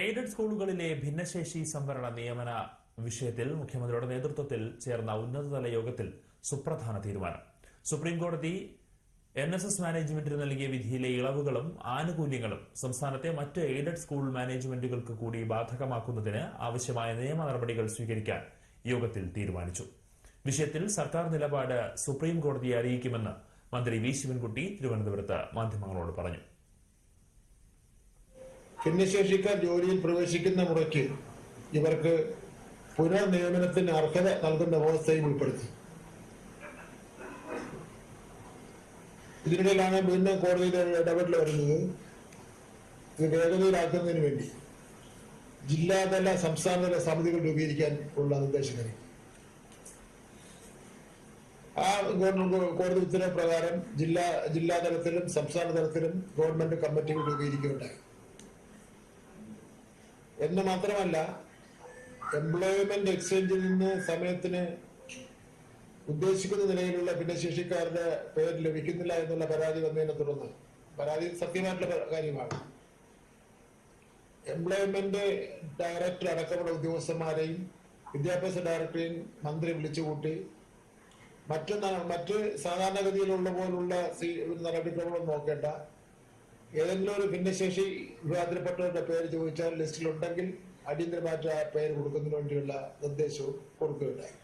Aided സ്കൂളുകളിലെ ഭിന്നശേഷി സംവരണ നിയമന വിഷയത്തിൽ മുഖ്യമന്ത്രിയുടെ നേതൃത്വത്തിൽ ചേർന്ന ഉന്നതതല യോഗത്തിൽ സുപ്രധാന തീരുമാനം. സുപ്രീംകോടതി എൻ എസ് എസ് മാനേജ്മെന്റിന് നൽകിയ വിധിയിലെ ഇളവുകളും ആനുകൂല്യങ്ങളും സംസ്ഥാനത്തെ മറ്റ് എയ്ഡഡ് സ്കൂൾ മാനേജ്മെന്റുകൾക്ക് കൂടി ബാധകമാക്കുന്നതിന് ആവശ്യമായ നിയമ നടപടികൾ സ്വീകരിക്കാൻ യോഗത്തിൽ തീരുമാനിച്ചു. വിഷയത്തിൽ സർക്കാർ നിലപാട് സുപ്രീം കോടതിയെ അറിയിക്കുമെന്ന് മന്ത്രി വി. ശിവൻകുട്ടി തിരുവനന്തപുരത്ത് മാധ്യമങ്ങളോട് പറഞ്ഞു. ഭിന്നശേഷിക്കാർ ജോലിയിൽ പ്രവേശിക്കുന്ന മുറയ്ക്ക് ഇവർക്ക് പുനർനിയമനത്തിന് അർഹത നൽകുന്ന വ്യവസ്ഥയും ഉൾപ്പെടുത്തി. ഇതിനിടയിലാണ് വീണ്ടും കോടതിയിലെ ഇടപെടൽ വരുന്നത്. ഇത് വേഗതയിലാക്കുന്നതിന് വേണ്ടി ജില്ലാതല സംസ്ഥാനതല സമിതികൾ രൂപീകരിക്കാൻ ഉള്ള നിർദ്ദേശം നൽകി ആ കോടതി ഉത്തരവ് പ്രകാരം ജില്ലാ ജില്ലാ തലത്തിലും സംസ്ഥാന തലത്തിലും ഗവൺമെന്റ് കമ്മിറ്റികൾ രൂപീകരിക്കുകയുണ്ടായി. എന്ന് മാത്രമല്ല എംപ്ലോയ്മെന്റ് എക്സ്ചേഞ്ചിൽ നിന്ന് സമയത്തിന് ഉദ്ദേശിക്കുന്ന നിലയിലുള്ള ഭിന്നശേഷിക്കാരുടെ പേര് ലഭിക്കുന്നില്ല എന്നുള്ള പരാതി വന്നതിനെ തുടർന്ന്. പരാതി സത്യമായിട്ടുള്ള കാര്യമാണ്. എംപ്ലോയ്മെന്റ് ഡയറക്ടർ അടക്കമുള്ള ഉദ്യോഗസ്ഥന്മാരെയും വിദ്യാഭ്യാസ ഡയറക്ടറെയും മന്ത്രി വിളിച്ചുകൂട്ടി മറ്റു മറ്റ് സാധാരണഗതിയിലുള്ള പോലുള്ള നടപടിക്രമങ്ങളും നോക്കേണ്ട. ഏതെങ്കിലും ഒരു ഭിന്നശേഷി വിഭാഗത്തിൽപ്പെട്ടവരുടെ പേര് ചോദിച്ചാൽ ലിസ്റ്റിലുണ്ടെങ്കിൽ അടിയന്തരമായിട്ട് ആ പേര് കൊടുക്കുന്നതിന് വേണ്ടിയുള്ള നിർദ്ദേശവും കൊടുക്കുകയുണ്ടായി.